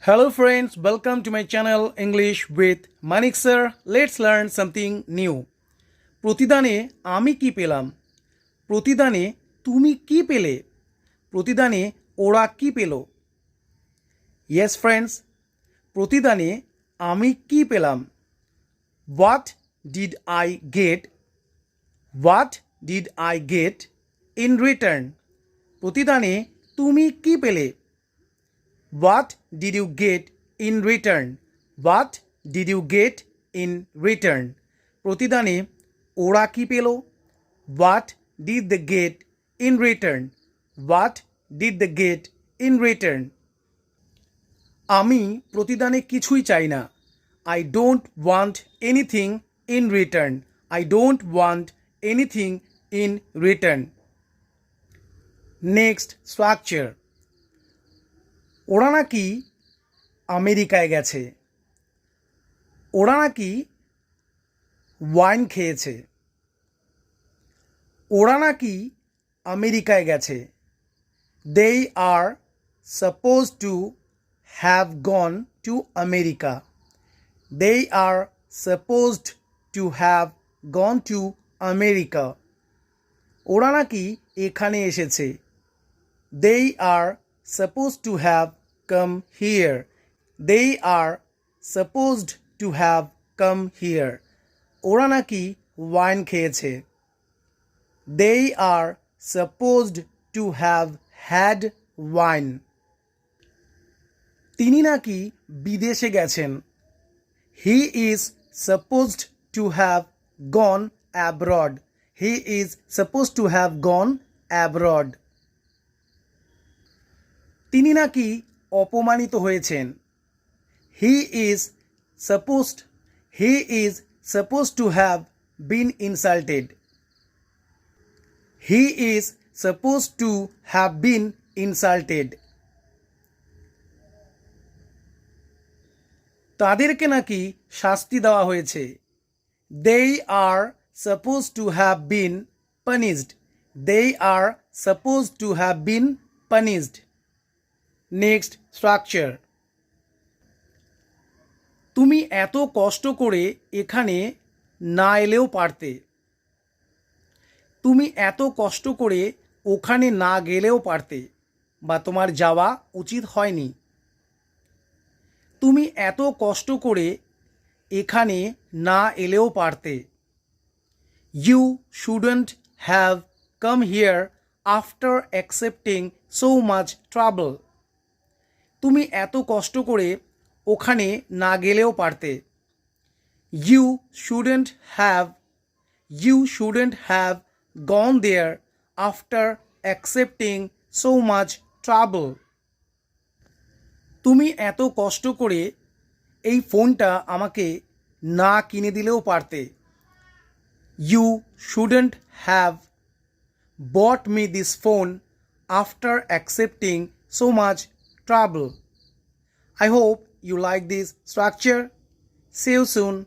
Hello friends, welcome to my channel English with Manik sir. Let's learn something new. প্রতিদানে আমি কি পেলাম? প্রতিদানে তুমি কি পেলে? প্রতিদানে ওরা কি পেল? ইয়েস ফ্রেন্ডস প্রতিদানে আমি কি পেলাম? What did I get what did I get in return প্রতিদানে তুমি কি পেলে? What did you get in return? What did you get in return? প্রতিদানে ওরা কি পেল? What did the get in return what did the get in return আমি প্রতিদানে কিছুই চাই না। I don't want anything in return I don't want anything in return next structure ওরা নাকি আমেরিকায় গেছে। ওরা নাকি ওয়াইন খেয়েছে। ওরা নাকি আমেরিকায় গেছে। They are suppose to have gone to America they are supposed to have gone to America ওরা নাকি এখানে এসেছে। They are suppose to have come here. They are supposed to have come here. ওরা নাকি ওয়াইন খেয়েছে। They are supposed to have had wine তিনি নাকি বিদেশে গেছেন। He is supposed to have gone abroad he is suppose to have gone abroad তিনি নাকি অপমানিত হয়েছেন। He is supposed he is suppose to have been insulted he is suppose to have been insulted তাদেরকে নাকি শাস্তি দেওয়া হয়েছে। They are suppose to have been punished they are suppose to have been punished next structure তুমি এত কষ্ট করে এখানে না এলেও পারতে। তুমি এত কষ্ট করে ওখানে না গেলেও পারতে বা তোমার যাওয়া উচিত হয়নি। তুমি এত কষ্ট করে এখানে না এলেও পারতে। You shouldn't have come here after accepting so much trouble তুমি এত কষ্ট করে ওখানে না গেলেও পারতে। You shouldn't have you shouldn't have gone there after accepting so much trouble তুমি এত কষ্ট করে এই ফোনটা আমাকে না কিনে দিলেও পারতে। You shouldn't have bought me this phone after accepting so much trouble. I hope you like this structure. See you soon.